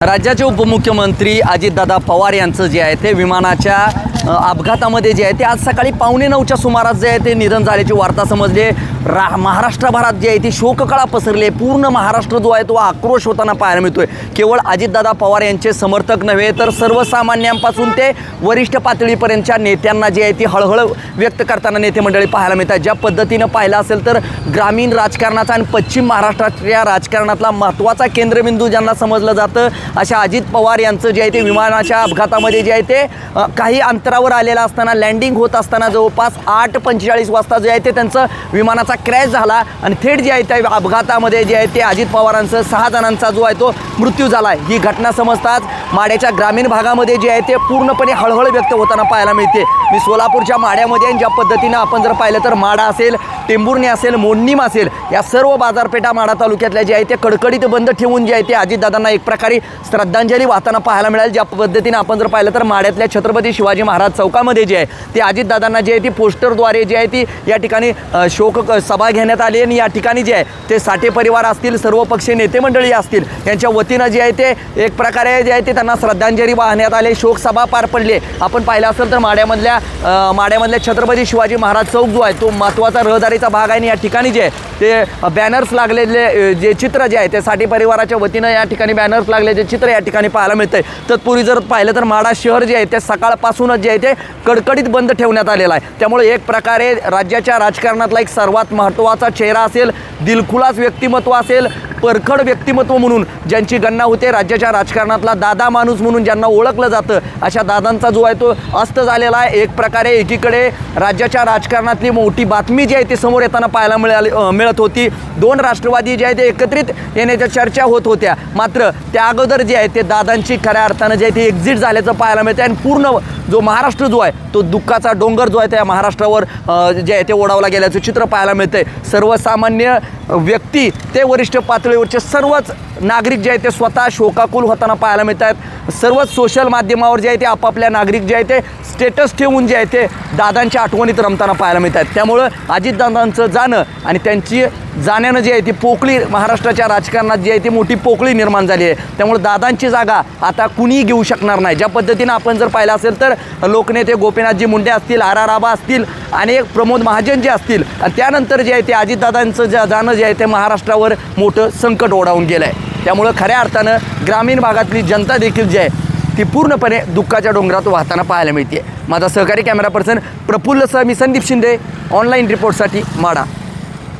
राज्याचे उपमुख्यमंत्री अजितदादा पवार यांचं जे आहे ते विमानाच्या अपघातामध्ये जे आहे ते आज सकाळी पावणे नऊच्या सुमारास जे आहे ते निधन झाल्याची वार्ता समजली. रा महाराष्ट्रभरात जे आहे ती शोककळा पसरली आहे. पूर्ण महाराष्ट्र जो आहे तो आक्रोश होताना पाहायला मिळतोय. केवळ अजितदादा पवार यांचे समर्थक नव्हे तर सर्वसामान्यांपासून ते वरिष्ठ पातळीपर्यंतच्या नेत्यांना जे आहे ती हळहळ व्यक्त करताना नेते मंडळी पाहायला मिळतात. ज्या पद्धतीनं पाहिलं असेल तर ग्रामीण राजकारणाचा आणि पश्चिम महाराष्ट्राच्या राजकारणातला महत्त्वाचा केंद्रबिंदू ज्यांना समजलं जातं अशा अजित पवार यांचं जे आहे ते विमानाच्या अपघातामध्ये जे आहे ते काही अंतरा अंतरावर आलेला असताना लँडिंग होत असताना जवळपास आठ पंचेचाळीस वाजता जे आहे ते त्यांचं विमानाचा क्रॅश झाला. आणि थेट जे आहे त्या अपघातामध्ये जे आहे ते अजित पवारांचं सहा जणांचा जो आहे तो मृत्यू झाला आहे. ही घटना समजताच माड्याच्या ग्रामीण भागामध्ये जे आहे ते पूर्णपणे हळहळ व्यक्त होताना पाहायला मिळते. मी सोलापूरच्या माड्यामध्ये आणि ज्या पद्धतीनं आपण जर पाहिलं तर माडा असेल टेंभुर्णी असेल मोडणीम असेल या सर्व बाजारपेठा माडा तालुक्यातल्या जे आहे ते कडकडीत बंद ठेवून जे आहे ते अजितदादांना एक प्रकारे श्रद्धांजली वाहताना पाहायला मिळाली. ज्या पद्धतीने आपण जर पाहिलं तर माड्यातल्या छत्रपती शिवाजी महाराज चौकामध्ये जे आहे ते अजितदादांना जे आहे ती पोस्टरद्वारे जी आहे ती या ठिकाणी शोक सभा घेण्यात आली आणि या ठिकाणी जे आहे ते साठे परिवार असतील सर्व पक्षीय नेते मंडळी असतील यांच्या वतीनं जे आहे ते एक प्रकारे जे आहे ते त्यांना श्रद्धांजली वाहण्यात आले शोक सभा पार पडली. आपण पाहिलं असेल तर माड्यामधल्या माड्यामधल्या छत्रपती शिवाजी महाराज चौक जो आहे तो महत्त्वाचा रहदारीचा भाग आहे आणि या ठिकाणी जे आहे ते बॅनर्स लागलेले जे चित्र जे आहे ते साठी परिवाराच्या वतीनं या ठिकाणी बॅनर्स लागलेले चित्र या ठिकाणी पाहायला मिळतंय. तत्पूर्वी जर पाहिलं तर माडा शहर जे आहे ते सकाळपासूनच जे आहे ते कडकडीत बंद ठेवण्यात आलेलं आहे. त्यामुळे एक प्रकारे राज्याच्या राजकारणातला एक सर्वात महत्त्वाचा चेहरा असेल दिलखुलास व्यक्तिमत्व असेल परखड व्यक्तिमत्व म्हणून ज्यांची गणना होते राज्याच्या राजकारणातला दादा माणूस म्हणून ज्यांना ओळखलं जातं अशा दादांचा जो आहे तो अस्त झालेला आहे. एक प्रकारे एकीकडे राज्याच्या राजकारणातली मोठी बातमी जी आहे ती समोर येताना पाहायला मिळाली मिळत होती. दोन राष्ट्रवादी जे आहे ते एकत्रित येण्याच्या चर्चा होत होत्या. मात्र त्या अगोदर जे आहे ते दादांची खऱ्या अर्थानं जे आहे ते एक्झिट झाल्याचं पाहायला मिळतं आणि पूर्ण जो महाराष्ट्र महाराष्ट्र जो आहे तो दुःखाचा डोंगर जो आहे त्या महाराष्ट्रावर जे आहे ते ओढावला गेल्याचं चित्र पाहायला मिळतंय. सर्वसामान्य व्यक्ती ते वरिष्ठ पातळीवरचे सर्वच नागरिक जे आहे ते स्वतः शोकाकुल होताना पाहायला मिळत आहेत सर्वच सोशल माध्यमावर जे आहे ते आपापल्या नागरिक जे आहे ते स्टेटस ठेवून जे आहे ते दादांच्या आठवणीत रमताना पाहायला मिळत आहेत त्यामुळं अजितदादांचं जाणं आणि त्यांची जाण्यानं जी आहे ती पोकळी महाराष्ट्राच्या राजकारणात जी आहे ती मोठी पोकळी निर्माण झाली आहे. त्यामुळे दादांची जागा आता कुणीही घेऊ शकणार नाही. ज्या पद्धतीनं आपण जर पाहिलं असेल तर लोकनेते गोपीनाथजी मुंडे असतील आर आर आबा असतील आणि एक प्रमोद महाजन जे असतील आणि त्यानंतर जे आहे ते अजितदादांचं ज्या जाणं जे आहे ते महाराष्ट्रावर मोठं संकट ओढावून गेलं आहे त्यामुळं खऱ्या अर्थानं ग्रामीण भागातली जनता देखील जी आहे ती पूर्णपणे दुःखाच्या डोंगरात वाहताना पाहायला मिळते. माझा सहकारी कॅमेरा पर्सन प्रफुल्ल सह मी संदीप शिंदे ऑनलाईन रिपोर्टसाठी माडा